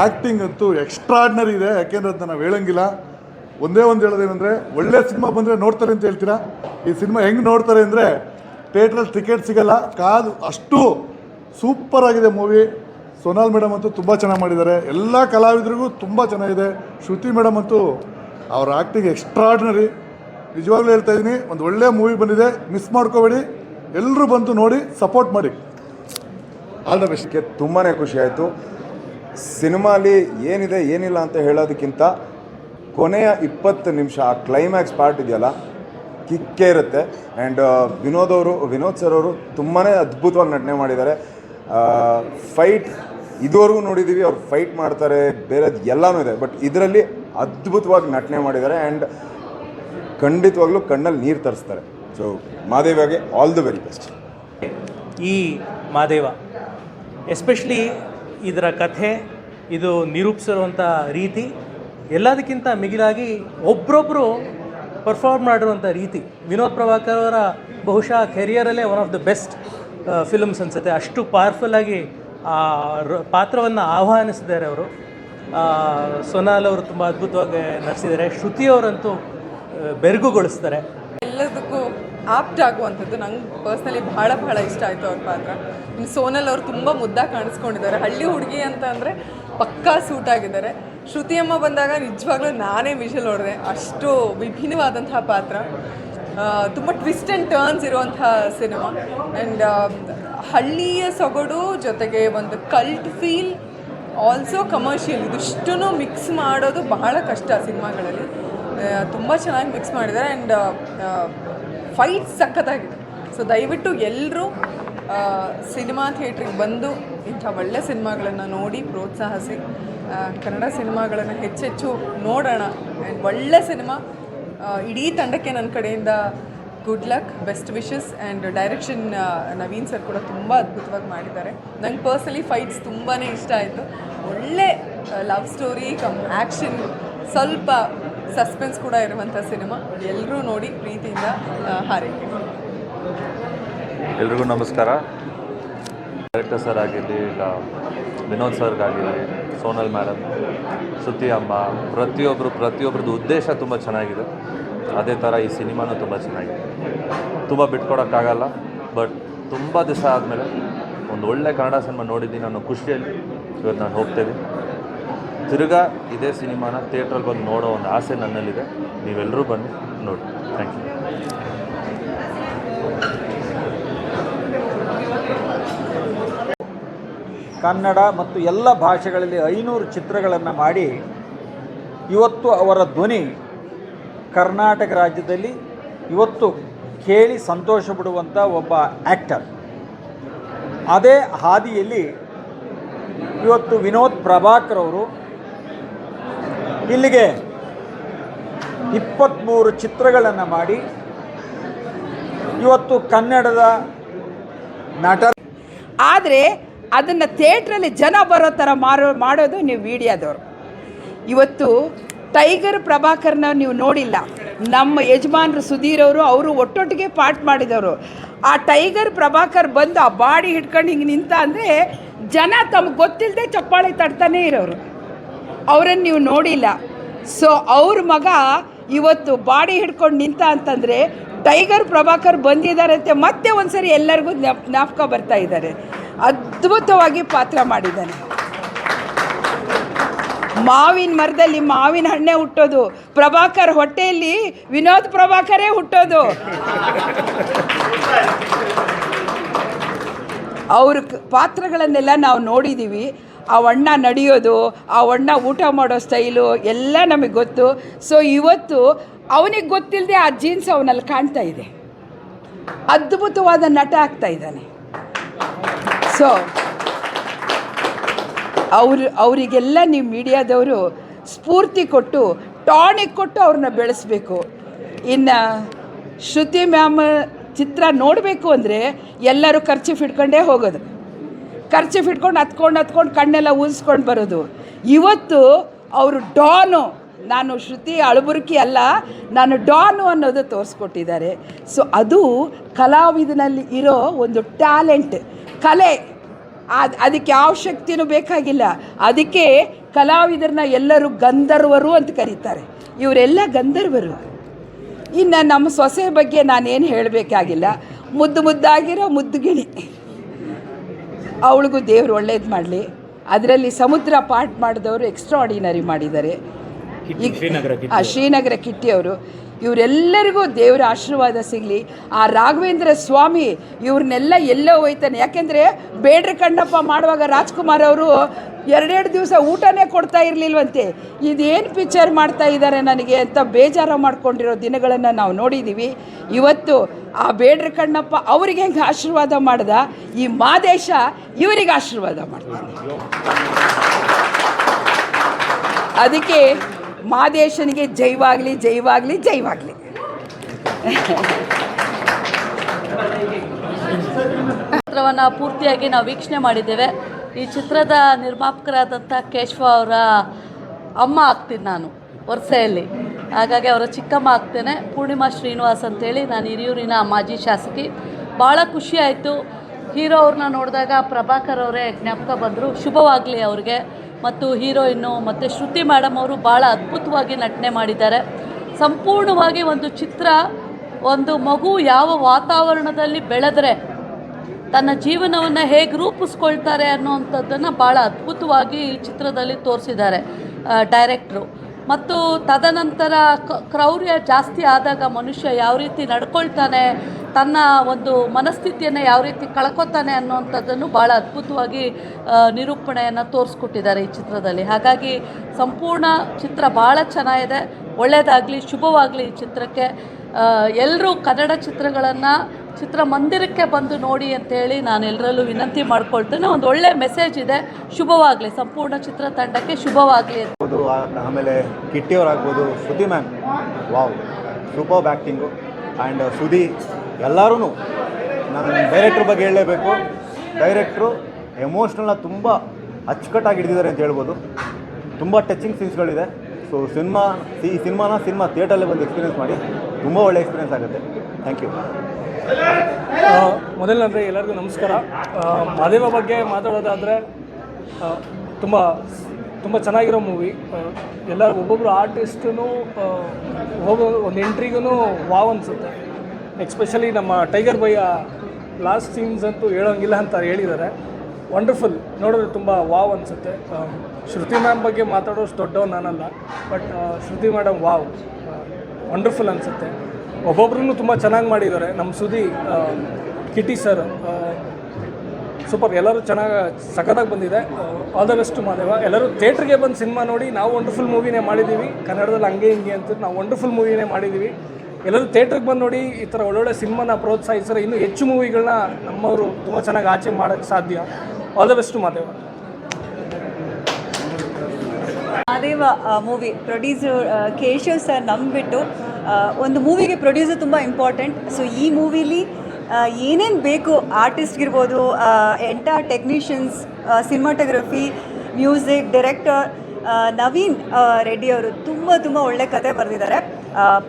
Acting ಅಂತೂ extraordinary ಇದೆ. ಯಾಕೆಂದ್ರೆ ಅಂತ ನಾವು ಹೇಳಂಗಿಲ್ಲ. ಒಂದೇ ಒಂದು ಹೇಳೋದೇನೆಂದರೆ ಒಳ್ಳೆ ಸಿನಿಮಾ ಬಂದರೆ ನೋಡ್ತಾರೆ ಅಂತ ಹೇಳ್ತೀರಾ? ಈ ಸಿನಿಮಾ ಹೆಂಗೆ ನೋಡ್ತಾರೆ ಅಂದರೆ ಥಿಯೇಟ್ರಲ್ಲಿ ಟಿಕೆಟ್ ಸಿಗಲ್ಲ. ಕಾದು ಅಷ್ಟು ಸೂಪರ್ ಆಗಿದೆ ಮೂವಿ ಸೋನಾಲ್ ಮೇಡಮ್ ಅಂತೂ ತುಂಬ ಚೆನ್ನಾಗಿ ಮಾಡಿದ್ದಾರೆ. ಎಲ್ಲ ಕಲಾವಿದರಿಗೂ ತುಂಬ ಚೆನ್ನಾಗಿದೆ. ಶ್ರುತಿ ಮೇಡಮ್ ಅಂತೂ ಅವ್ರ ಆ್ಯಕ್ಟಿಂಗ್ ಎಕ್ಸ್ಟ್ರಾಡ್ನರಿ ನಿಜವಾಗ್ಲೂ ಹೇಳ್ತಾ ಇದ್ದೀನಿ ಒಂದು ಒಳ್ಳೆ ಮೂವಿ ಬಂದಿದೆ. ಮಿಸ್ ಮಾಡ್ಕೋಬೇಡಿ. ಎಲ್ಲರೂ ಬಂದು ನೋಡಿ ಸಪೋರ್ಟ್ ಮಾಡಿ. ಆಲ್ ದ ಬೆಸ್ಟ್ ತುಂಬಾ ಖುಷಿ ಆಯಿತು. ಸಿನಿಮಾಲಿ ಏನಿದೆ, ಏನಿಲ್ಲ ಅಂತ ಹೇಳೋದಕ್ಕಿಂತ ಕೊನೆಯ ಇಪ್ಪತ್ತು ನಿಮಿಷ, ಆ ಕ್ಲೈಮ್ಯಾಕ್ಸ್ ಪಾರ್ಟ್ ಇದೆಯಲ್ಲ, ಕಿಕ್ಕೇ ಇರುತ್ತೆ. ಆ್ಯಂಡ್ ವಿನೋದ್ ಅವರು, ವಿನೋದ್ ಸರ್ ಅವರು ತುಂಬಾ ಅದ್ಭುತವಾಗಿ ನಟನೆ ಮಾಡಿದ್ದಾರೆ. ಫೈಟ್ ಇದುವರೆಗೂ ನೋಡಿದ್ದೀವಿ ಅವ್ರು ಫೈಟ್ ಮಾಡ್ತಾರೆ, ಬೇರೆದು ಎಲ್ಲನೂ ಇದೆ. ಬಟ್ ಇದರಲ್ಲಿ ಅದ್ಭುತವಾಗಿ ನಟನೆ ಮಾಡಿದ್ದಾರೆ ಆ್ಯಂಡ್ ಖಂಡಿತವಾಗ್ಲೂ ಕಣ್ಣಲ್ಲಿ ನೀರು ತರಿಸ್ತಾರೆ. ಸೊ ಮಾದೇವಿಯಾಗೆ ಆಲ್ ದಿ ವೆರಿ ಬೆಸ್ಟ್ ಈ ಮಾದೇವ ಎಸ್ಪೆಷಲಿ ಇದರ ಕಥೆ, ಇದು ನಿರೂಪಿಸಿರುವಂಥ ರೀತಿ, ಎಲ್ಲದಕ್ಕಿಂತ ಮಿಗಿಲಾಗಿ ಒಬ್ಬರೊಬ್ಬರು ಪರ್ಫಾರ್ಮ್ ಮಾಡಿರುವಂಥ ರೀತಿ. ವಿನೋದ್ ಪ್ರಭಾಕರ್ ಅವರ ಬಹುಶಃ ಕೆರಿಯರಲ್ಲೇ one of the best films ಅನಿಸುತ್ತೆ. ಅಷ್ಟು ಪವರ್ಫುಲ್ಲಾಗಿ ಆ ಪಾತ್ರವನ್ನು ಆಹ್ವಾನಿಸಿದ್ದಾರೆ ಅವರು. ಸೊನಾಲ್ ಅವರು ತುಂಬ ಅದ್ಭುತವಾಗಿ ನಡೆಸಿದ್ದಾರೆ. ಶ್ರುತಿಯವರಂತೂ ಅವರಂತೂ ಬೆರಗುಗೊಳಿಸ್ತಾರೆ. ಆಪ್ಟ್ ಆಗುವಂಥದ್ದು ನಂಗೆ ಪರ್ಸ್ನಲಿ ಭಾಳ ಭಾಳ ಇಷ್ಟ ಆಯಿತು ಅವ್ರ ಪಾತ್ರ. ಇನ್ನು ಸೋನಲ್ ಅವರು ತುಂಬ ಮುದ್ದಾಗಿ ಕಾಣಿಸ್ಕೊಂಡಿದ್ದಾರೆ. ಹಳ್ಳಿ ಹುಡುಗಿ ಅಂತ ಅಂದರೆ ಪಕ್ಕಾ ಸೂಟ್ ಆಗಿದ್ದಾರೆ. ಶ್ರುತಿಯಮ್ಮ ಬಂದಾಗ ನಿಜವಾಗ್ಲೂ ನಾನೇ ಮಿಷಲ್ ಹೊಡೆದೆ ಅಷ್ಟು ವಿಭಿನ್ನವಾದಂತಹ ಪಾತ್ರ. ತುಂಬ ಟ್ವಿಸ್ಟ್ ಆ್ಯಂಡ್ ಟರ್ನ್ಸ್ ಇರುವಂಥ ಸಿನಿಮಾ ಆ್ಯಂಡ್ ಹಳ್ಳಿಯ ಸೊಗಡು ಜೊತೆಗೆ ಒಂದು ಕಲ್ಟ್ ಫೀಲ್ ಆಲ್ಸೋ ಕಮರ್ಷಿಯಲ್ ಇದಿಷ್ಟನ್ನು ಮಿಕ್ಸ್ ಮಾಡೋದು ಬಹಳ ಕಷ್ಟ ಸಿನಿಮಾಗಳಲ್ಲಿ. ತುಂಬ ಚೆನ್ನಾಗಿ ಮಿಕ್ಸ್ ಮಾಡಿದ್ದಾರೆ. ಆ್ಯಂಡ್ ಫೈಟ್ ಸಖತ್ತಾಗಿದೆ. ಸೊ ದಯವಿಟ್ಟು ಎಲ್ಲರೂ ಸಿನಿಮಾ ಥಿಯೇಟ್ರಿಗೆ ಬಂದು ಇಂಥ ಒಳ್ಳೆ ಸಿನಿಮಾಗಳನ್ನು ನೋಡಿ ಪ್ರೋತ್ಸಾಹಿಸಿ. ಕನ್ನಡ ಸಿನಿಮಾಗಳನ್ನು ಹೆಚ್ಚೆಚ್ಚು ನೋಡೋಣ. ಆ್ಯಂಡ್ ಒಳ್ಳೆ ಸಿನಿಮಾ ಇಡೀ ತಂಡಕ್ಕೆ ನನ್ನ ಕಡೆಯಿಂದ good luck, best wishes and direction Naveen sir ಕೂಡ ತುಂಬ ಅದ್ಭುತವಾಗಿ ಮಾಡಿದ್ದಾರೆ. ನಂಗೆ ಪರ್ಸನಲಿ ಫೈಟ್ಸ್ ತುಂಬಾ ಇಷ್ಟ ಆಯಿತು. ಒಳ್ಳೆ ಲವ್ ಸ್ಟೋರಿ, ಕಮ್ ಆ್ಯಕ್ಷನ್, ಸ್ವಲ್ಪ ಸಸ್ಪೆನ್ಸ್ ಕೂಡ ಇರುವಂಥ ಸಿನಿಮಾ. ಎಲ್ಲರೂ ನೋಡಿ ಪ್ರೀತಿಯಿಂದ ಹಾರೈಕೆ. ಎಲ್ರಿಗೂ ನಮಸ್ಕಾರ. ಡೈರೆಕ್ಟರ್ ಸರ್ ಆಗಿರಲಿ ಇಲ್ಲ ವಿನೋದ್ ಸರ್ಗಾಗಿರಲಿ ಸೋನಲ್ ಮೇಡಮ್ ಸುತಿ ಅಮ್ಮ ಪ್ರತಿಯೊಬ್ಬರು ಪ್ರತಿಯೊಬ್ಬರದ್ದು ಉದ್ದೇಶ ತುಂಬ ಚೆನ್ನಾಗಿದೆ. ಅದೇ ಥರ ಈ ಸಿನಿಮಾನೂ ತುಂಬ ಚೆನ್ನಾಗಿದೆ. ತುಂಬ ಬಿಟ್ಕೊಡೋಕ್ಕಾಗಲ್ಲ ಬಟ್ ತುಂಬ ದಿವಸ ಆದಮೇಲೆ ಒಂದು ಒಳ್ಳೆ ಕನ್ನಡ ಸಿನಿಮಾ ನೋಡಿದ್ದೀನಿ ಅನ್ನೋ ಖುಷಿಯಲ್ಲಿ ಇವತ್ತು ನಾನು ಹೋಗ್ತೇನೆ. ತಿರ್ಗಾ ಇದೇ ಸಿನಿಮಾನ ಥಿಯೇಟ್ರಲ್ಲಿ ಬಂದು ನೋಡೋ ಒಂದು ಆಸೆ ನನ್ನಲ್ಲಿದೆ. ನೀವೆಲ್ಲರೂ ಬಂದು ನೋಡಿ. ಥ್ಯಾಂಕ್ ಯು ಕನ್ನಡ ಮತ್ತು ಎಲ್ಲ ಭಾಷೆಗಳಲ್ಲಿ ಐನೂರು ಚಿತ್ರಗಳನ್ನು ಮಾಡಿ ಇವತ್ತು ಅವರ ಧ್ವನಿ ಕರ್ನಾಟಕ ರಾಜ್ಯದಲ್ಲಿ ಇವತ್ತು ಕೇಳಿ ಸಂತೋಷ ಪಡುವಂಥ ಒಬ್ಬ ಆ್ಯಕ್ಟರ್ ಅದೇ ಹಾದಿಯಲ್ಲಿ ಇವತ್ತು ವಿನೋದ್ ಪ್ರಭಾಕರ್ ಅವರು ಇಲ್ಲಿಗೆ ಇಪ್ಪತ್ತ್ಮೂರು ಚಿತ್ರಗಳನ್ನು ಮಾಡಿ ಇವತ್ತು ಕನ್ನಡದ ನಟ ಆದರೆ ಅದನ್ನು ಥಿಯೇಟ್ರಲ್ಲಿ ಜನ ಬರೋ ಥರ ಮಾರೋ ಮಾಡೋದು ನೀವು ಮೀಡಿಯಾದವರು. ಇವತ್ತು ಟೈಗರ್ ಪ್ರಭಾಕರ್ನ ನೀವು ನೋಡಿಲ್ಲ. ನಮ್ಮ ಯಜಮಾನರು ಸುಧೀರ್ ಅವರು ಅವರು ಒಟ್ಟೊಟ್ಟಿಗೆ ಪಾಠ ಮಾಡಿದವರು. ಆ ಟೈಗರ್ ಪ್ರಭಾಕರ್ ಬಂದು ಆ ಬಾಡಿ ಹಿಡ್ಕೊಂಡು ಹಿಂಗೆ ನಿಂತ ಅಂದರೆ ಜನ ತಮಗೆ ಗೊತ್ತಿಲ್ಲದೆ ಚಪ್ಪಾಳೆ ತಡ್ತಾನೇ ಇರೋರು. ಅವರನ್ನು ನೀವು ನೋಡಿಲ್ಲ. ಸೊ ಅವ್ರ ಮಗ ಇವತ್ತು ಬಾಡಿ ಹಿಡ್ಕೊಂಡು ನಿಂತ ಅಂತಂದರೆ ಟೈಗರ್ ಪ್ರಭಾಕರ್ ಬಂದಿದ್ದಾರಂತೆ ಮತ್ತೆ ಒಂದ್ಸರಿ ಎಲ್ಲರಿಗೂ ಜ್ಞಾಪ್, ಜ್ಞಾಪಕ ಬರ್ತಾ ಇದ್ದಾರೆ. ಅದ್ಭುತವಾಗಿ ಪಾತ್ರ ಮಾಡಿದ್ದಾನೆ. ಮಾವಿನ ಮರದಲ್ಲಿ ಮಾವಿನ ಹಣ್ಣೆ ಹುಟ್ಟೋದು. ಪ್ರಭಾಕರ್ ಹೊಟ್ಟೆಯಲ್ಲಿ ವಿನೋದ್ ಪ್ರಭಾಕರೇ ಹುಟ್ಟೋದು. ಅವ್ರ ಪಾತ್ರಗಳನ್ನೆಲ್ಲ ನಾವು ನೋಡಿದ್ದೀವಿ ಆ ಅಣ್ಣ ನಡೆಯೋದು, ಆ ಅಣ್ಣ ಊಟ ಮಾಡೋ ಸ್ಟೈಲು ಎಲ್ಲ ನಮಗೆ ಗೊತ್ತು. ಸೊ ಇವತ್ತು ಅವನಿಗೆ ಗೊತ್ತಿಲ್ಲದೆ ಆ ಜೀನ್ಸ್ ಅವನಲ್ಲಿ ಕಾಣ್ತಾ ಇದೆ. ಅದ್ಭುತವಾದ ನಟ ಆಗ್ತಾ ಇದ್ದಾನೆ. ಸೊ ಅವರು, ಅವರಿಗೆಲ್ಲ ನೀವು ಮೀಡಿಯಾದವರು ಸ್ಫೂರ್ತಿ ಕೊಟ್ಟು, ಟಾನಿಕ್ ಕೊಟ್ಟು ಅವ್ರನ್ನ ಬೆಳೆಸಬೇಕು. ಇನ್ನು ಶ್ರುತಿ ಮ್ಯಾಮ್ ಚಿತ್ರ ನೋಡಬೇಕು ಅಂದರೆ ಎಲ್ಲರೂ ಖರ್ಚು ಇಟ್ಕೊಂಡೇ ಹೋಗೋದು. ಖರ್ಚು ಇಟ್ಕೊಂಡು ಹತ್ಕೊಂಡು ಹತ್ಕೊಂಡು ಕಣ್ಣೆಲ್ಲ ಊದಿಸ್ಕೊಂಡು ಬರೋದು. ಇವತ್ತು ಅವರು ಡಾನು. ನಾನು ಶ್ರುತಿ ಅಳಬುರುಕಿ ಅಲ್ಲ, ನಾನು ಡಾನು ಅನ್ನೋದು ತೋರಿಸ್ಕೊಟ್ಟಿದ್ದಾರೆ. ಸೊ ಅದು ಕಲಾವಿದನಲ್ಲಿ ಇರೋ ಒಂದು ಟ್ಯಾಲೆಂಟ್. ಕಲೆ. ಅದು, ಅದಕ್ಕೆ ಯಾವ ಶಕ್ತಿನೂ ಬೇಕಾಗಿಲ್ಲ. ಅದಕ್ಕೆ ಕಲಾವಿದರನ್ನ ಎಲ್ಲರೂ ಗಂಧರ್ವರು ಅಂತ ಕರೀತಾರೆ. ಇವರೆಲ್ಲ ಗಂಧರ್ವರು. ಇನ್ನು ನಮ್ಮ ಸೊಸೆ ಬಗ್ಗೆ ನಾನೇನು ಹೇಳಬೇಕಾಗಿಲ್ಲ. ಮುದ್ದು ಮುದ್ದಾಗಿರೋ ಮುದ್ದುಗಿಣಿ. ಅವಳಿಗೂ ದೇವರು ಒಳ್ಳೇದು ಮಾಡಲಿ. ಅದರಲ್ಲಿ ಸಮುದ್ರ ಪಾಠ ಮಾಡಿದವರು ಎಕ್ಸ್ಟ್ರಾಡಿನರಿ ಮಾಡಿದ್ದಾರೆ. ಈಗ ಆ ಶ್ರೀನಗರ ಕಿಟ್ಟಿ ಅವರು ಇವರೆಲ್ಲರಿಗೂ ದೇವರ ಆಶೀರ್ವಾದ ಸಿಗಲಿ. ಆ ರಾಘವೇಂದ್ರ ಸ್ವಾಮಿ ಇವ್ರನ್ನೆಲ್ಲ ಎಲ್ಲೋ ಹೋಯ್ತಾನೆ. ಯಾಕೆಂದರೆ ಬೇಡ್ರ ಕಣ್ಣಪ್ಪ ಮಾಡುವಾಗ ರಾಜ್ಕುಮಾರ್ ಅವರು ಎರಡೆರಡು ದಿವಸ ಊಟನೇ ಕೊಡ್ತಾ ಇರಲಿಲ್ವಂತೆ. ಇದೇನು ಪಿಕ್ಚರ್ ಮಾಡ್ತಾ ಇದ್ದಾರೆ ನನಗೆ ಅಂತ ಬೇಜಾರು ಮಾಡ್ಕೊಂಡಿರೋ ದಿನಗಳನ್ನು ನಾವು ನೋಡಿದ್ದೀವಿ ಇವತ್ತು ಆ ಬೇಡ್ರ ಕಣ್ಣಪ್ಪ ಅವರಿಗೆ ಹೆಂಗೆ ಆಶೀರ್ವಾದ ಮಾಡ್ದ? ಈ ಮಾದೇಶ ಇವರಿಗೆ ಆಶೀರ್ವಾದ ಮಾಡ್ತಾನೆ. ಅದಕ್ಕೆ ಮಾದೇಶನಿಗೆ ಜೈವಾಗಲಿ ಜೈವಾಗಲಿ ಜೈವಾಗಲಿ. ಚಿತ್ರವನ್ನು ಪೂರ್ತಿಯಾಗಿ ನಾವು ವೀಕ್ಷಣೆ ಮಾಡಿದ್ದೇವೆ. ಈ ಚಿತ್ರದ ನಿರ್ಮಾಪಕರಾದಂಥ ಕೇಶವ ಅವರ ಅಮ್ಮ ಆಗ್ತೀನಿ ನಾನು ವರ್ಷೆಯಲ್ಲಿ. ಹಾಗಾಗಿ ಅವರ ಚಿಕ್ಕಮ್ಮ ಆಗ್ತೇನೆ. ಪೂರ್ಣಿಮಾ ಶ್ರೀನಿವಾಸ್ ಅಂತೇಳಿ ನಾನು ಹಿರಿಯೂರಿನ ಮಾಜಿ ಶಾಸಕಿ. ಭಾಳ ಖುಷಿಯಾಯಿತು ಹೀರೋ ಅವ್ರನ್ನ ನೋಡಿದಾಗ ಪ್ರಭಾಕರ್ ಅವರೇ ಜ್ಞಾಪಕ ಬಂದರು. ಶುಭವಾಗಲಿ ಅವ್ರಿಗೆ. ಮತ್ತು ಹೀರೋಯಿನ್ನು ಮತ್ತು ಶ್ರುತಿ ಮೇಡಮ್ ಅವರು ಭಾಳ ಅದ್ಭುತವಾಗಿ ನಟನೆ ಮಾಡಿದ್ದಾರೆ. ಸಂಪೂರ್ಣವಾಗಿ ಒಂದು ಚಿತ್ರ, ಒಂದು ಮಗು ಯಾವ ವಾತಾವರಣದಲ್ಲಿ ಬೆಳೆದರೆ ತನ್ನ ಜೀವನವನ್ನು ಹೇಗೆ ರೂಪಿಸ್ಕೊಳ್ತಾರೆ ಅನ್ನೋವಂಥದ್ದನ್ನು ಭಾಳ ಅದ್ಭುತವಾಗಿ ಈ ಚಿತ್ರದಲ್ಲಿ ತೋರಿಸಿದ್ದಾರೆ ಡೈರೆಕ್ಟ್ರು. ಮತ್ತು ತದನಂತರ ಕ್ರೌರ್ಯ ಜಾಸ್ತಿ ಆದಾಗ ಮನುಷ್ಯ ಯಾವ ರೀತಿ ನಡ್ಕೊಳ್ತಾನೆ, ತನ್ನ ಒಂದು ಮನಸ್ಥಿತಿಯನ್ನು ಯಾವ ರೀತಿ ಕಳ್ಕೊತಾನೆ ಅನ್ನುವಂಥದ್ದನ್ನು ಭಾಳ ಅದ್ಭುತವಾಗಿ ನಿರೂಪಣೆಯನ್ನು ತೋರಿಸ್ಕೊಟ್ಟಿದ್ದಾರೆ ಈ ಚಿತ್ರದಲ್ಲಿ. ಹಾಗಾಗಿ ಸಂಪೂರ್ಣ ಚಿತ್ರ ಭಾಳ ಚೆನ್ನಾಗಿದೆ. ಒಳ್ಳೆಯದಾಗಲಿ ಶುಭವಾಗಲಿ ಈ ಚಿತ್ರಕ್ಕೆ. ಎಲ್ಲರೂ ಕನ್ನಡ ಚಿತ್ರಗಳನ್ನು ಚಿತ್ರಮಂದಿರಕ್ಕೆ ಬಂದು ನೋಡಿ ಅಂತೇಳಿ ನಾನು ಎಲ್ಲರಲ್ಲೂ ವಿನಂತಿ ಮಾಡ್ಕೊಳ್ತೇನೆ. ಒಂದು ಒಳ್ಳೆ ಮೆಸೇಜ್ ಇದೆ. ಶುಭವಾಗಲಿ. ಸಂಪೂರ್ಣ ಚಿತ್ರತಂಡಕ್ಕೆ ಶುಭವಾಗಲಿ ಅಂತ. ಆಗ್ಬೋದು ಆ- ಆಮೇಲೆ ಕಿಟ್ಟಿಯವರಾಗ್ಬೋದು Sudhi ma'am. Wow. Super acting and Sudhi ಎಲ್ಲರೂ ನಾನು ಡೈರೆಕ್ಟ್ರ್ ಬಗ್ಗೆ ಹೇಳಲೇಬೇಕು. ಡೈರೆಕ್ಟ್ರು ಎಮೋಷ್ನಲ್ನ ತುಂಬ ಅಚ್ಚುಕಟ್ಟಾಗಿ ಹಿಡಿದಿದ್ದಾರೆ ಅಂತ ಹೇಳ್ಬೋದು. ತುಂಬ ಟಚಿಂಗ್ ಸೀನ್ಸ್ಗಳಿದೆ ಸೊ ಸಿನಿಮಾ ಈ ಸಿನಿಮಾನ ಸಿನಿಮಾ ಥಿಯೇಟರಲ್ಲೇ ಬಂದು ಎಕ್ಸ್ಪೀರಿಯನ್ಸ್ ಮಾಡಿ. ತುಂಬ ಒಳ್ಳೆ ಎಕ್ಸ್ಪೀರಿಯನ್ಸ್ ಆಗುತ್ತೆ. ಥ್ಯಾಂಕ್ ಯು ಮೊದಲನೇದ್ರೆ ಎಲ್ಲರಿಗೂ ನಮಸ್ಕಾರ. ಮಹದೇವ ಬಗ್ಗೆ ಮಾತಾಡೋದಾದರೆ ತುಂಬ ತುಂಬ ಚೆನ್ನಾಗಿರೋ ಮೂವಿ ಎಲ್ಲ ಒಬ್ಬೊಬ್ಬರು ಆರ್ಟಿಸ್ಟೂ ಒಬ್ಬೊಬ್ಬರು ಒಂದು ಎಂಟ್ರಿಗೂ ವಾವ್ ಅನಿಸುತ್ತೆ. ಎಕ್ಸ್ಪೆಷಲಿ ನಮ್ಮ ಟೈಗರ್ ಬೈಯ ಲಾಸ್ಟ್ ಸೀನ್ಸ್ ಅಂತೂ ಹೇಳೋಂಗಿಲ್ಲ ಅಂತ ಹೇಳಿದ್ದಾರೆ. ವಂಡರ್ಫುಲ್ ನೋಡಿದ್ರೆ ತುಂಬ ವಾವ್ ಅನಿಸುತ್ತೆ. ಶ್ರುತಿ ಮ್ಯಾಮ್ ಬಗ್ಗೆ ಮಾತಾಡೋಷ್ಟು ದೊಡ್ಡವ್ ನಾನಲ್ಲ but Shruti madam wow. Wonderful ಅನಿಸುತ್ತೆ. ಒಬ್ಬೊಬ್ರು ತುಂಬ ಚೆನ್ನಾಗಿ ಮಾಡಿದ್ದಾರೆ. ನಮ್ಮ ಸುದಿ ಕಿಟಿ ಸರ್ ಸೂಪರ್. ಎಲ್ಲರೂ ಚೆನ್ನಾಗಿ, ಸಖತ್ತಾಗಿ ಬಂದಿದೆ. All the best Madeva. ಎಲ್ಲರೂ ಥಿಯೇಟ್ರಿಗೆ ಬಂದು ಸಿನಿಮಾ ನೋಡಿ, ನಾವು ವಂಡರ್ಫುಲ್ ಮೂವಿನೇ ಮಾಡಿದ್ದೀವಿ ಕನ್ನಡದಲ್ಲಿ ಹಂಗೆ ಹಿಂಗೆ ಅಂತ ನಾವು ವಂಡರ್ಫುಲ್ ಮೂವಿನೇ ಮಾಡಿದ್ದೀವಿ ಎಲ್ಲರೂ ಥಿಯೇಟ್ರಿಗೆ ಬಂದು ನೋಡಿ, ಈ ಥರ ಒಳ್ಳೊಳ್ಳೆ ಸಿನಿಮಾನ ಪ್ರೋತ್ಸಾಹಿಸಿದ್ರೆ ಇನ್ನೂ ಹೆಚ್ಚು ಮೂವಿಗಳನ್ನ ನಮ್ಮವರು ತುಂಬ ಚೆನ್ನಾಗಿ ಆಚೆ ಮಾಡೋಕ್ಕೆ ಸಾಧ್ಯ. All the best Madeva. Madeva movie producer Keshav sir ನಂಬಿಬಿಟ್ಟು ಒಂದು ಮೂವಿಗೆ ಪ್ರೊಡ್ಯೂಸರ್ ತುಂಬ ಇಂಪಾರ್ಟೆಂಟ್ ಸೊ ಈ ಮೂವಿಲಿ ಏನೇನು ಬೇಕು ಆರ್ಟಿಸ್ಟ್ಗಿರ್ಬೋದು enter technicians cinematography music director Naveen Reddy ಅವರು ತುಂಬ ತುಂಬ ಒಳ್ಳೆ ಕತೆ ಬರೆದಿದ್ದಾರೆ.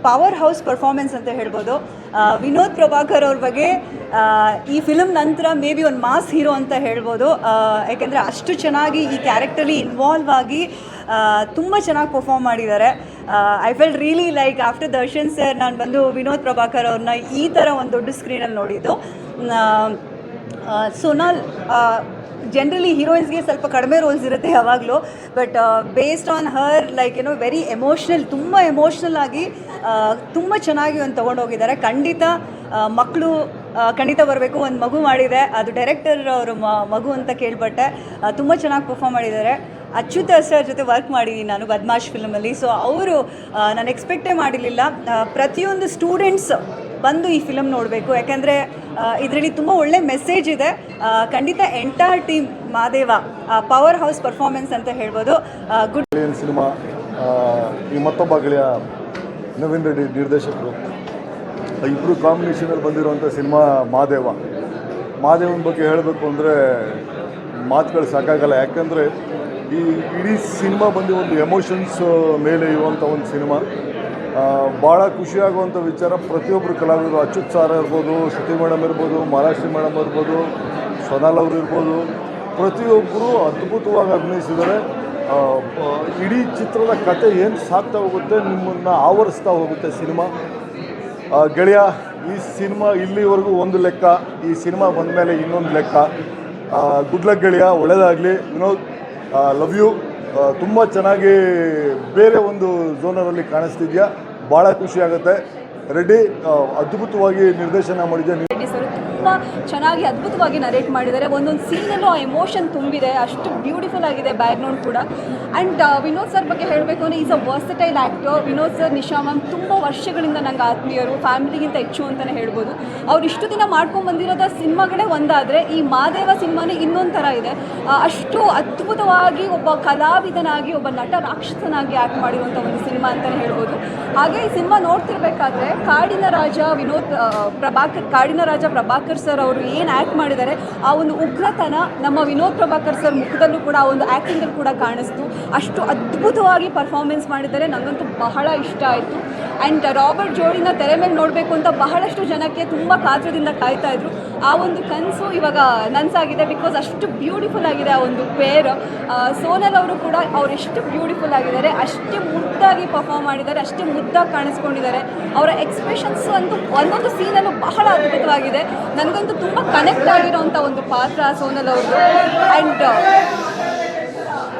ಪವರ್ ಹೌಸ್ ಪರ್ಫಾರ್ಮೆನ್ಸ್ ಅಂತ ಹೇಳ್ಬೋದು. ವಿನೋದ್ ಪ್ರಭಾಕರ್ ಅವ್ರ ಬಗ್ಗೆ ಈ ಫಿಲಮ್ ನಂತರ ಮೇ ಬಿ ಒಂದು ಮಾಸ್ ಹೀರೋ ಅಂತ ಹೇಳ್ಬೋದು. ಯಾಕೆಂದರೆ ಅಷ್ಟು ಚೆನ್ನಾಗಿ ಈ ಕ್ಯಾರೆಕ್ಟರ್ಲಿ ಇನ್ವಾಲ್ವ್ ಆಗಿ ತುಂಬ ಚೆನ್ನಾಗಿ ಪರ್ಫಾರ್ಮ್ ಮಾಡಿದ್ದಾರೆ. I feel really like after Darshan sir ನಾನು ಬಂದು ವಿನೋದ್ ಪ್ರಭಾಕರ್ ಅವ್ರನ್ನ ಈ ಥರ ಒಂದು ದೊಡ್ಡ ಸ್ಕ್ರೀನಲ್ಲಿ ನೋಡಿದ್ದು. ಸೊನಾಲ್ ಜನರಲಿ ಹೀರೋಯಿನ್ಸ್ಗೆ ಸ್ವಲ್ಪ ಕಡಿಮೆ ರೋಲ್ಸ್ ಇರುತ್ತೆ ಯಾವಾಗಲೂ but based on her like ಏನೋ ವೆರಿ ಎಮೋಷ್ನಲ್ ತುಂಬ ಎಮೋಷ್ನಲ್ ಆಗಿ ತುಂಬ ಚೆನ್ನಾಗಿ ಒಂದು ತೊಗೊಂಡೋಗಿದ್ದಾರೆ ಖಂಡಿತ ಮಕ್ಕಳು ಖಂಡಿತ ಬರಬೇಕು, ಒಂದು ಮಗು ಮಾಡಿದೆ. ಅದು ಡೈರೆಕ್ಟರ್ ಅವರು ಮಗು ಅಂತ ಕೇಳ್ಪಟ್ಟೆ. ತುಂಬ ಚೆನ್ನಾಗಿ ಪರ್ಫಾರ್ಮ್ ಮಾಡಿದ್ದಾರೆ. ಅಚ್ಯುತ ಸರ್ ಜೊತೆ ವರ್ಕ್ ಮಾಡಿದ್ದೀನಿ ನಾನು ಬದ್ಮಾಶ್ ಫಿಲ್ಮಲ್ಲಿ ಸೊ ಅವರು ನಾನು ಎಕ್ಸ್ಪೆಕ್ಟೇ ಮಾಡಿರಲಿಲ್ಲ. ಪ್ರತಿಯೊಂದು ಸ್ಟೂಡೆಂಟ್ಸ್ ಬಂದು ಈ ಫಿಲಮ್ ನೋಡಬೇಕು. ಯಾಕಂದರೆ ಇದರಲ್ಲಿ ತುಂಬ ಒಳ್ಳೆ ಮೆಸೇಜ್ ಇದೆ. ಖಂಡಿತ entire team Madeva power house performance ಅಂತ ಹೇಳ್ಬೋದು. ಗುಡ್ ಸಿನಿಮಾ ಈ ಮತ್ತೊಬ್ಬ ಗೆಳೆಯ ನವೀನ್ ರೆಡ್ಡಿ ನಿರ್ದೇಶಕರು. ಇಬ್ಬರು ಕಾಂಬಿನೇಷನಲ್ಲಿ ಬಂದಿರುವಂಥ ಸಿನಿಮಾ ಮಾದೇವ ಮಾದೇವನ ಬಗ್ಗೆ ಹೇಳಬೇಕು ಅಂದರೆ ಮಾತುಗಳು ಸಾಕಾಗಲ್ಲ. ಯಾಕಂದರೆ ಈ ಇಡೀ ಸಿನಿಮಾ ಬಂದು ಒಂದು ಎಮೋಷನ್ಸ್ ಮೇಲೆ ಇರುವಂಥ ಒಂದು ಸಿನಿಮಾ. ಭಾಳ ಖುಷಿಯಾಗುವಂಥ ವಿಚಾರ. ಪ್ರತಿಯೊಬ್ಬರು ಕಲಾವಿದರು ಅಚ್ಯುತ್ ಸಾರ್ ಇರ್ಬೋದು ಶ್ರುತಿ ಮೇಡಮ್ ಇರ್ಬೋದು ಮಹಾರಾಷ್ಟ್ರಿ ಮೇಡಮ್ ಇರ್ಬೋದು ಸೊನಾಲ್ ಅವರು ಇರ್ಬೋದು ಪ್ರತಿಯೊಬ್ಬರು ಅದ್ಭುತವಾಗಿ ಆ, ಇಡೀ ಚಿತ್ರದ ಕತೆ ಏನು ಸಾಕ್ತಾ ಹೋಗುತ್ತೆ ನಿಮ್ಮನ್ನು ಆವರಿಸ್ತಾ ಹೋಗುತ್ತೆ ಸಿನಿಮಾ. ಗೆಳೆಯ ಈ ಸಿನಿಮಾ ಇಲ್ಲಿವರೆಗೂ ಒಂದು ಲೆಕ್ಕ ಈ ಸಿನಿಮಾ ಬಂದ ಮೇಲೆ ಇನ್ನೊಂದು ಲೆಕ್ಕ. ಗುಡ್ ಲಕ್ ಗೆಳೆಯ ಒಳ್ಳೆಯದಾಗಲಿ ವಿನೋದ್ ಲವ್ ಯು ತುಂಬ ಚೆನ್ನಾಗಿ ಬೇರೆ ಒಂದು ಝೋನರಲ್ಲಿ ಕಾಣಿಸ್ತಿದ್ಯಾ? ಭಾಳ ಖುಷಿ ಆಗುತ್ತೆ. ರೆಡ್ಡಿ ಅದ್ಭುತವಾಗಿ ನಿರ್ದೇಶನ ಮಾಡಿದ್ಯಾ ತುಂಬ ಚೆನ್ನಾಗಿ ಅದ್ಭುತವಾಗಿ ನರೇಟ್ ಮಾಡಿದ್ದಾರೆ. ಒಂದೊಂದು ಸೀನಲ್ಲೂ ಆ ಎಮೋಷನ್ ತುಂಬಿದೆ. ಅಷ್ಟು ಬ್ಯೂಟಿಫುಲ್ ಆಗಿದೆ ಬ್ಯಾಕ್ಗ್ರೌಂಡ್ ಕೂಡ. ಆ್ಯಂಡ್ ವಿನೋದ್ ಸರ್ ಬಗ್ಗೆ ಹೇಳಬೇಕು ಅಂದರೆ is a versatile actor Vinod sir Nisha ma'am ತುಂಬ ವರ್ಷಗಳಿಂದ ನಂಗೆ ಆತ್ಮೀಯರು ಫ್ಯಾಮಿಲಿಗಿಂತ ಹೆಚ್ಚು ಅಂತಲೇ ಹೇಳ್ಬೋದು. ಅವ್ರು ಇಷ್ಟು ದಿನ ಮಾಡ್ಕೊಂಡು ಬಂದಿರೋದ ಸಿನಿಮಾಗಳೇ ಒಂದಾದರೆ, ಈ ಮಾದೇವ ಸಿನಿಮಾನೇ ಇನ್ನೊಂದು ಥರ ಇದೆ. ಅಷ್ಟು ಅದ್ಭುತವಾಗಿ ಒಬ್ಬ ಕಲಾವಿದನಾಗಿ, ಒಬ್ಬ ನಟ ರಾಕ್ಷಸನಾಗಿ ಆ್ಯಕ್ಟ್ ಮಾಡಿರುವಂಥ ಒಂದು ಸಿನಿಮಾ ಅಂತಲೇ ಹೇಳ್ಬೋದು. ಹಾಗೆ ಈ ಸಿನಿಮಾ ನೋಡ್ತಿರ್ಬೇಕಾದ್ರೆ, ಕಾಡಿನ ರಾಜ ವಿನೋದ್ ಪ್ರಭಾಕರ್, ಕಾಡಿನ ರಾಜ ಪ್ರಭಾಕರ್ ಸರ್ ಅವರು ಏನು ಆ್ಯಕ್ಟ್ ಮಾಡಿದ್ದಾರೆ, ಆ ಒಂದು ಉಗ್ರತನ ನಮ್ಮ ವಿನೋದ್ ಪ್ರಭಾಕರ್ ಸರ್ ಮುಖದಲ್ಲೂ ಕೂಡ ಆ ಒಂದು ಆ್ಯಕ್ಟಿಂಗಲ್ಲಿ ಕೂಡ ಕಾಣಿಸ್ತು. ಅಷ್ಟು ಅದ್ಭುತವಾಗಿ ಪರ್ಫಾರ್ಮೆನ್ಸ್ ಮಾಡಿದ್ದಾರೆ ನನಗಂತೂ ಬಹಳ ಇಷ್ಟ ಆಯಿತು. ಆ್ಯಂಡ್ ರಾಬರ್ಟ್ ಜೋಡಿನ ತೆರೆ ಮೇಲೆ ನೋಡಬೇಕು ಅಂತ ಬಹಳಷ್ಟು ಜನಕ್ಕೆ ತುಂಬ ಕಾತುರದಿಂದ ಕಾಯ್ತಾ ಇದ್ರು. ಆ ಒಂದು ಕನಸು ಇವಾಗ ನನಸಾಗಿದೆ ಬಿಕಾಸ್ ಅಷ್ಟು ಬ್ಯೂಟಿಫುಲ್ ಆಗಿದೆ ಆ ಒಂದು ಪೇರ್ ಸೋನಲ್ ಅವರು ಕೂಡ ಅವ್ರು ಎಷ್ಟು ಬ್ಯೂಟಿಫುಲ್ ಆಗಿದ್ದಾರೆ, ಅಷ್ಟೇ ಮುದ್ದಾಗಿ ಪರ್ಫಾರ್ಮ್ ಮಾಡಿದ್ದಾರೆ, ಅಷ್ಟೇ ಮುದ್ದಾಗಿ ಕಾಣಿಸ್ಕೊಂಡಿದ್ದಾರೆ. ಅವರ ಎಕ್ಸ್ಪ್ರೆಷನ್ಸ್ ಅಂತೂ ಒಂದೊಂದು ಸೀನಲ್ಲೂ ಬಹಳ ಅದ್ಭುತವಾಗಿದೆ. ನನಗಂತೂ ತುಂಬ ಕನೆಕ್ಟ್ ಆಗಿರೋಂಥ ಒಂದು ಪಾತ್ರ ಸೋನಲ್ ಅವ್ರದ್ದು. ಆ್ಯಂಡ್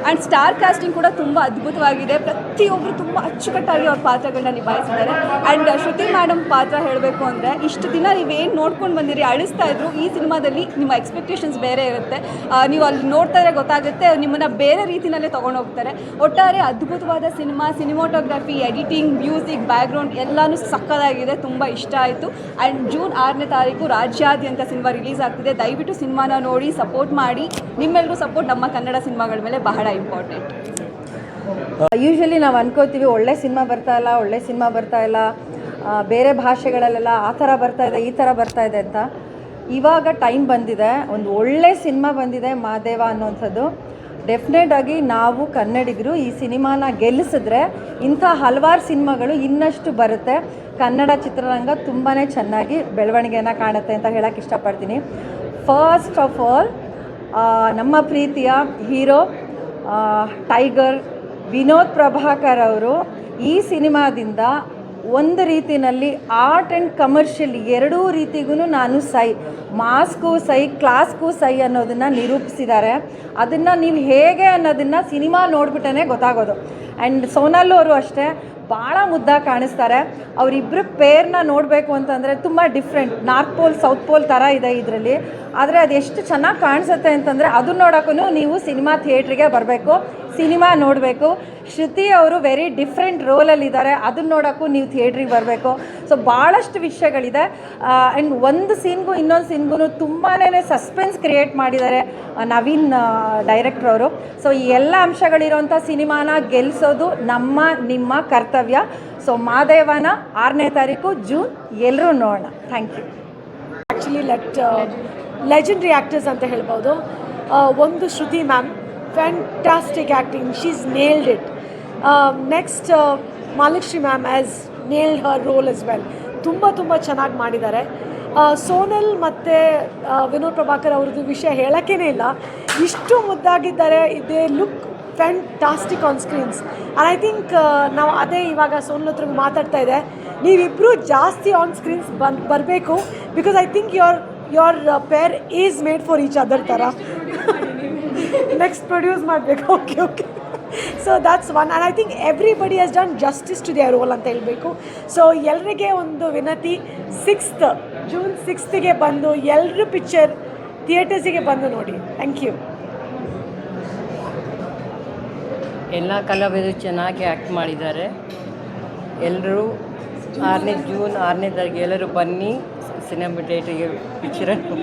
ಆ್ಯಂಡ್ ಸ್ಟಾರ್ ಕಾಸ್ಟಿಂಗ್ ಕೂಡ ತುಂಬ ಅದ್ಭುತವಾಗಿದೆ. ಪ್ರತಿಯೊಬ್ಬರು ತುಂಬ ಅಚ್ಚುಕಟ್ಟಾಗಿ ಅವ್ರ ಪಾತ್ರಗಳನ್ನ ನಿಭಾಯಿಸಿದ್ದಾರೆ. ಆ್ಯಂಡ್ ಶ್ರುತಿ ಮೇಡಮ್ ಪಾತ್ರ ಹೇಳಬೇಕು ಅಂದರೆ, ಇಷ್ಟು ದಿನ ನೀವೇನು ನೋಡ್ಕೊಂಡು ಬಂದಿರಿ, ಅಳಿಸ್ತಾ ಇದ್ರು, ಈ ಸಿನಿಮಾದಲ್ಲಿ ನಿಮ್ಮ ಎಕ್ಸ್ಪೆಕ್ಟೇಷನ್ಸ್ ಬೇರೆ ಇರುತ್ತೆ. ನೀವು ಅಲ್ಲಿ ನೋಡ್ತಾ ಗೊತ್ತಾಗುತ್ತೆ, ನಿಮ್ಮನ್ನು ಬೇರೆ ರೀತಿಯಲ್ಲೇ ತೊಗೊಂಡು ಹೋಗ್ತಾರೆ. ಒಟ್ಟಾರೆ ಅದ್ಭುತವಾದ cinema cinematography editing music background ಎಲ್ಲನೂ ಸಕ್ಕದಾಗಿದೆ. ತುಂಬ ಇಷ್ಟ ಆಯಿತು. ಆ್ಯಂಡ್ ಜೂನ್ ಆರನೇ ತಾರೀಕು ರಾಜ್ಯಾದ್ಯಂತ ಸಿನಿಮಾ ರಿಲೀಸ್ ಆಗ್ತಿದೆ. ದಯವಿಟ್ಟು ಸಿನಿಮಾನ ನೋಡಿ ಸಪೋರ್ಟ್ ಮಾಡಿ. ನಿಮ್ಮೆಲ್ಲರೂ ಸಪೋರ್ಟ್ ನಮ್ಮ ಕನ್ನಡ ಸಿನಿಮಾಗಳ ಮೇಲೆ ಬಹಳ ಇಂಪಾರ್ಟೆಂಟ್ ಯೂಶ್ವಲಿ ನಾವು ಅನ್ಕೋತೀವಿ, ಒಳ್ಳೆ ಸಿನಿಮಾ ಬರ್ತಾ ಇಲ್ಲ, ಒಳ್ಳೆ ಸಿನಿಮಾ ಬರ್ತಾ ಇಲ್ಲ. ಬೇರೆ ಭಾಷೆಗಳಲ್ಲೆಲ್ಲ ಆ ಥರ ಬರ್ತಾ ಇದೆ, ಈ ಥರ ಬರ್ತಾ ಇದೆ ಅಂತ. ಇವಾಗ ಟೈಮ್ ಬಂದಿದೆ, ಒಂದು ಒಳ್ಳೆ ಸಿನಿಮಾ ಬಂದಿದೆ ಮಾದೇವ ಅನ್ನೋಂಥದ್ದು. ಡೆಫಿನೆಟ್ ಆಗಿ ನಾವು ಕನ್ನಡಿಗರು ಈ ಸಿನಿಮಾನ ಗೆಲ್ಲಿಸಿದ್ರೆ ಇಂಥ ಹಲವಾರು ಸಿನಿಮಾಗಳು ಇನ್ನಷ್ಟು ಬರುತ್ತೆ. ಕನ್ನಡ ಚಿತ್ರರಂಗ ತುಂಬಾ ಚೆನ್ನಾಗಿ ಬೆಳವಣಿಗೆಯನ್ನು ಕಾಣುತ್ತೆ ಅಂತ ಹೇಳೋಕ್ಕೆ ಇಷ್ಟಪಡ್ತೀನಿ. ಫಸ್ಟ್ ಆಫ್ ಆಲ್ ನಮ್ಮ ಪ್ರೀತಿಯ ಹೀರೋ ಟೈಗರ್ ವಿನೋದ್ ಪ್ರಭಾಕರ್ ಅವರು ಈ ಸಿನಿಮಾದಿಂದ ಒಂದು ರೀತಿಯಲ್ಲಿ ಆರ್ಟ್ ಆ್ಯಂಡ್ ಕಮರ್ಷಿಯಲ್ ಎರಡೂ ರೀತಿಗೂ ನಾನು ಸೈ ಮಾಸ್ಗೂ ಸೈ ಕ್ಲಾಸ್ಗೂ ಸೈ ಅನ್ನೋದನ್ನು ನಿರೂಪಿಸಿದ್ದಾರೆ. ಅದನ್ನು ನೀವು ಹೇಗೆ ಅನ್ನೋದನ್ನು ಸಿನಿಮಾ ನೋಡ್ಬಿಟ್ಟೇ ಗೊತ್ತಾಗೋದು. ಆ್ಯಂಡ್ ಸೋನಲ್ ಅವರು ಅಷ್ಟೇ ಭಾಳ ಮುದ್ದ ಕಾಣಿಸ್ತಾರೆ. ಅವರಿಬ್ಬರ ಪೇರ್ನ ನೋಡಬೇಕು ಅಂತಂದರೆ ತುಂಬ different north pole south pole ಥರ ಇದೆ ಇದರಲ್ಲಿ. ಆದರೆ ಅದು ಎಷ್ಟು ಚೆನ್ನಾಗಿ ಕಾಣಿಸುತ್ತೆ ಅಂತಂದರೆ ಅದನ್ನ ನೋಡೋಕ್ಕೂ ನೀವು ಸಿನಿಮಾ ಥಿಯೇಟ್ರಿಗೆ ಬರಬೇಕು, ಸಿನಿಮಾ ನೋಡಬೇಕು. ಶ್ರುತಿ ಅವರು ವೆರಿ ಡಿಫ್ರೆಂಟ್ ರೋಲಲ್ಲಿದ್ದಾರೆ ಅದನ್ನ ನೋಡೋಕ್ಕೂ ನೀವು ಥಿಯೇಟ್ರಿಗೆ ಬರಬೇಕು. ಸೊ ಭಾಳಷ್ಟು ವಿಷಯಗಳಿದೆ. ಆ್ಯಂಡ್ ಒಂದು ಸೀನ್ಗೂ ಇನ್ನೊಂದು ಸೀನ್ಗೂ ತುಂಬಾ ಸಸ್ಪೆನ್ಸ್ ಕ್ರಿಯೇಟ್ ಮಾಡಿದ್ದಾರೆ ನವೀನ್ ಡೈರೆಕ್ಟ್ರವರು ಸೊ ಈ ಎಲ್ಲ ಅಂಶಗಳಿರೋಂಥ ಸಿನಿಮಾನ ಗೆಲ್ಲಿಸೋದು ನಮ್ಮ, ನಿಮ್ಮ ಕರ್ತವ್ಯ. ಸೊ ಮಾದೇವನ ಆರನೇ ತಾರೀಕು ಜೂನ್ ಎಲ್ಲರೂ ನೋಡೋಣ. Thank you actually let legendary actors ಅಂತ ಹೇಳ್ಬೋದು. ಒಂದು ಶ್ರುತಿ ma'am fantastic acting she's nailed it next Malakshmi ma'am has nailed her role as well ತುಂಬ ತುಂಬ ಚೆನ್ನಾಗಿ ಮಾಡಿದ್ದಾರೆ. ಆ, ಸೋನಲ್ ಮತ್ತು ವಿನೋದ್ ಪ್ರಭಾಕರ್ ಅವ್ರದ್ದು ವಿಷಯ ಹೇಳೋಕ್ಕೇ ಇಲ್ಲ. ಇಷ್ಟು ಮುದ್ದಾಗಿದ್ದಾರೆ ಇದೇ look fantastic on screens and I think ನಾವು ಅದೇ ಇವಾಗ ಸೋನಲ್ ಹತ್ರ ಮಾತಾಡ್ತಾ ಇದೆ. ನೀವಿಬ್ಬರು ಜಾಸ್ತಿ ಆನ್ ಸ್ಕ್ರೀನ್ಸ್ ಬನ್ ಬರಬೇಕು because I think your your pair is made for each other ಥರ. ನೆಕ್ಸ್ಟ್ ಪ್ರೊಡ್ಯೂಸ್ ಮಾಡಬೇಕು. Okay okay so that's one and I think everybody has done justice to their role ಅಂತ ಹೇಳಬೇಕು. ಸೊ ಎಲ್ಲರಿಗೆ ಒಂದು Vinati sixth June ಸಿಕ್ಸ್ತ್ಗೆ ಬಂದು ಎಲ್ಲರೂ picture ಥಿಯೇಟರ್ಸಿಗೆ ಬಂದು ನೋಡಿ. ಥ್ಯಾಂಕ್ ಯು ಎಲ್ಲ ಕಲಾವಿದರು ಚೆನ್ನಾಗಿ ಆ್ಯಕ್ಟ್ ಮಾಡಿದ್ದಾರೆ. ಎಲ್ಲರೂ ಆರನೇ ಜೂನ್ ಆರನೇ ತಾರೀಕು ಎಲ್ಲರೂ ಬನ್ನಿ ಸಿನಿಮಾ ಡೇಟಿಗೆ ಪಿಕ್ಚರನ್ನು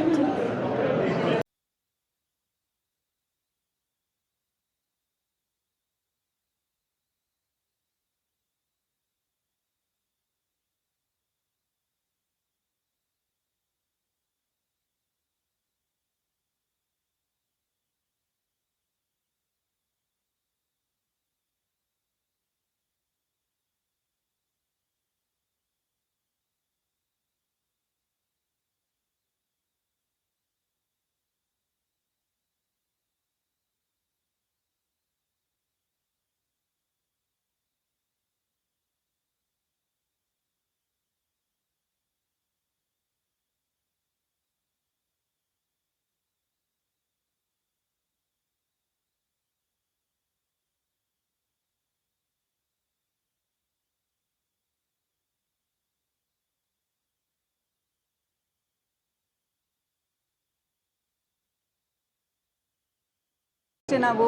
ನಾವು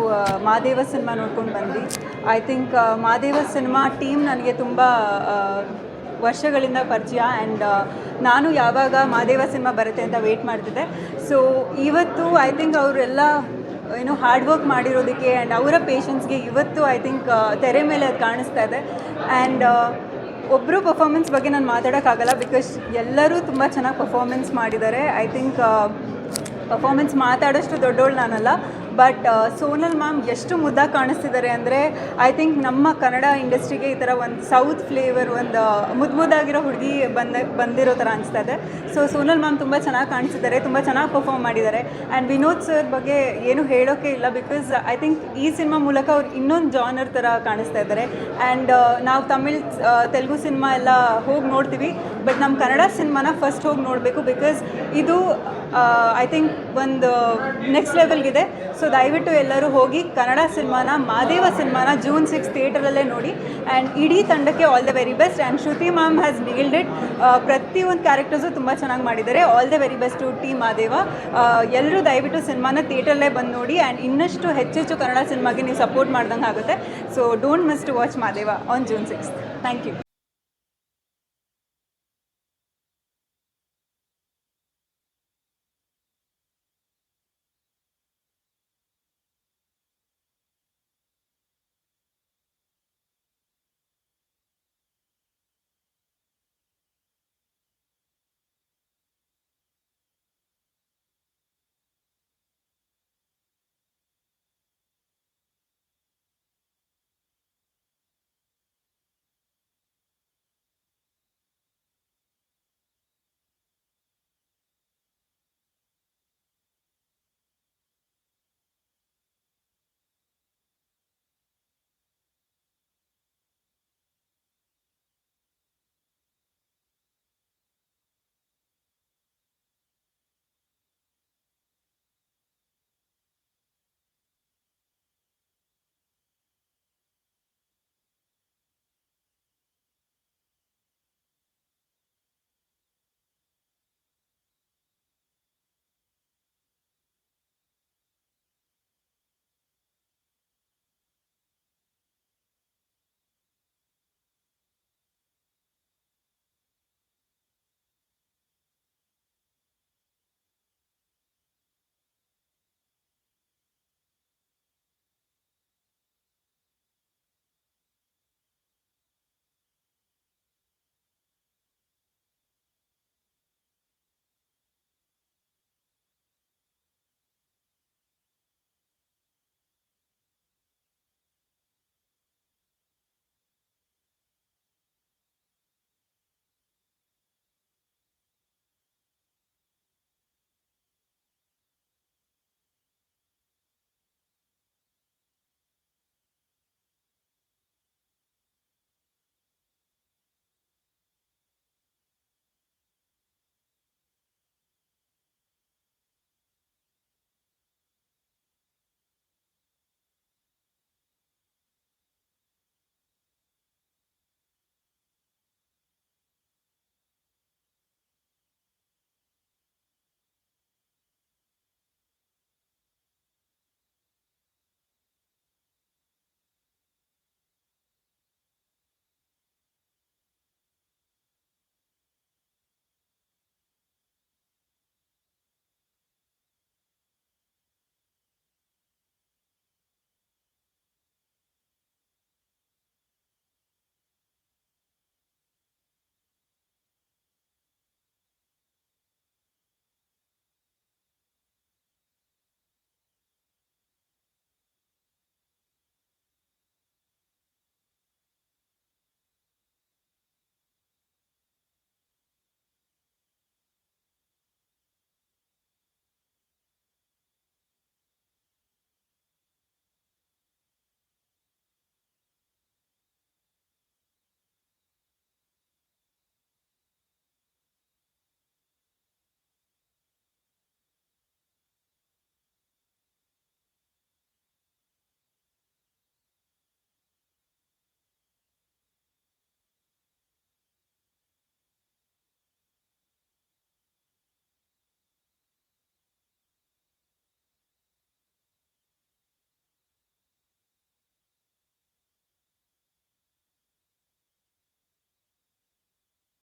ಮಾದೇವ ಸಿನಿಮಾ ನೋಡ್ಕೊಂಡು ಬಂದ್ವಿ. I think Madeva cinema team ನನಗೆ ತುಂಬ ವರ್ಷಗಳಿಂದ ಪರಿಚಯ ಆ್ಯಂಡ್ ನಾನು ಯಾವಾಗ ಮಾದೇವ ಸಿನಿಮಾ ಬರುತ್ತೆ ಅಂತ ವೆಯ್ಟ್ ಮಾಡ್ತಿದ್ದೆ. ಸೊ ಇವತ್ತು ಐ ಥಿಂಕ್ ಅವರೆಲ್ಲ, ಏನು ಹಾರ್ಡ್ ವರ್ಕ್ ಮಾಡಿರೋದಕ್ಕೆ ಆ್ಯಂಡ್ ಅವರ ಪೇಷನ್ಸ್ಗೆ ಇವತ್ತು ಐ ಥಿಂಕ್ ತೆರೆ ಮೇಲೆ ಅದು ಕಾಣಿಸ್ತಾ ಇದೆ. ಆ್ಯಂಡ್ ಒಬ್ಬರು ಪರ್ಫಾರ್ಮೆನ್ಸ್ ಬಗ್ಗೆ ನಾನು ಮಾತಾಡೋಕ್ಕಾಗಲ್ಲ ಬಿಕಾಸ್ ಎಲ್ಲರೂ ತುಂಬ ಚೆನ್ನಾಗಿ ಪರ್ಫಾರ್ಮೆನ್ಸ್ ಮಾಡಿದ್ದಾರೆ. ಐ ಥಿಂಕ್ ಪರ್ಫಾರ್ಮೆನ್ಸ್ ಮಾತಾಡೋಷ್ಟು ದೊಡ್ಡವಳು ನಾನಲ್ಲ. ಬಟ್ ಸೋನಲ್ ಮ್ಯಾಮ್ ಎಷ್ಟು ಮುದ್ದ ಕಾಣಿಸ್ತಿದ್ದಾರೆ ಅಂದರೆ ಐ ಥಿಂಕ್ ನಮ್ಮ ಕನ್ನಡ ಇಂಡಸ್ಟ್ರಿಗೆ ಈ ಥರ ಒಂದು ಸೌತ್ ಫ್ಲೇವರ್ ಒಂದು ಮುದ್ದು ಮುದ್ದಾಗಿರೋ ಹುಡುಗಿ ಬಂದ, ಬಂದಿರೋ ಥರ ಅನಿಸ್ತಾ ಇದೆ. ಸೊ ಸೋನಲ್ ಮ್ಯಾಮ್ ತುಂಬ ಚೆನ್ನಾಗಿ ಕಾಣಿಸ್ತಿದ್ದಾರೆ ತುಂಬ ಚೆನ್ನಾಗಿ ಪರ್ಫಾರ್ಮ್ ಮಾಡಿದ್ದಾರೆ ಆ್ಯಂಡ್ ವಿನೋದ್ ಸರ್ ಬಗ್ಗೆ ಏನು ಹೇಳೋಕ್ಕೆ ಇಲ್ಲ ಬಿಕಾಸ್ ಐ ಥಿಂಕ್ ಈ ಸಿನಿಮಾ ಮೂಲಕ ಅವ್ರು ಇನ್ನೊಂದು ಜಾನರ್ ಥರ ಕಾಣಿಸ್ತಾ ಇದ್ದಾರೆ ಆ್ಯಂಡ್ ನಾವು ತಮಿಳ್ ತೆಲುಗು ಸಿನಿಮಾ ಎಲ್ಲ ಹೋಗಿ ನೋಡ್ತೀವಿ. ಬಟ್ ನಮ್ಮ ಕನ್ನಡ ಸಿನಿಮಾನ ಫಸ್ಟ್ ಹೋಗಿ ನೋಡಬೇಕು ಬಿಕಾಸ್ ಇದು ಐ ಥಿಂಕ್ ಒಂದು ನೆಕ್ಸ್ಟ್ ಲೆವೆಲ್ಗಿದೆ ಸೊ ದಯವಿಟ್ಟು ಎಲ್ಲರೂ ಹೋಗಿ ಕನ್ನಡ ಸಿನಿಮಾನ, ಮಾದೇವ ಸಿನಿಮಾನ ಜೂನ್ ಸಿಕ್ಸ್ ಥಿಯೇಟರಲ್ಲೇ ನೋಡಿ. ಆ್ಯಂಡ್ ಇಡೀ ತಂಡಕ್ಕೆ all the very best and Shruti ma'am has nailed it ಪ್ರತಿಯೊಂದು ಕ್ಯಾರೆಕ್ಟರ್ಸು ತುಂಬ ಚೆನ್ನಾಗಿ ಮಾಡಿದ್ದಾರೆ. All the very best to the Madeva. ಎಲ್ಲರೂ ದಯವಿಟ್ಟು ಸಿನಿಮಾನ ಥಿಯೇಟರಲ್ಲೇ ಬಂದು ನೋಡಿ. ಆ್ಯಂಡ್ ಇನ್ನಷ್ಟು ಹೆಚ್ಚೆಚ್ಚು ಕನ್ನಡ ಸಿನಿಮಾಗೆ ನೀವು ಸಪೋರ್ಟ್ ಮಾಡ್ದಂಗೆ ಆಗುತ್ತೆ. So don't miss to watch Madeva on June six thank you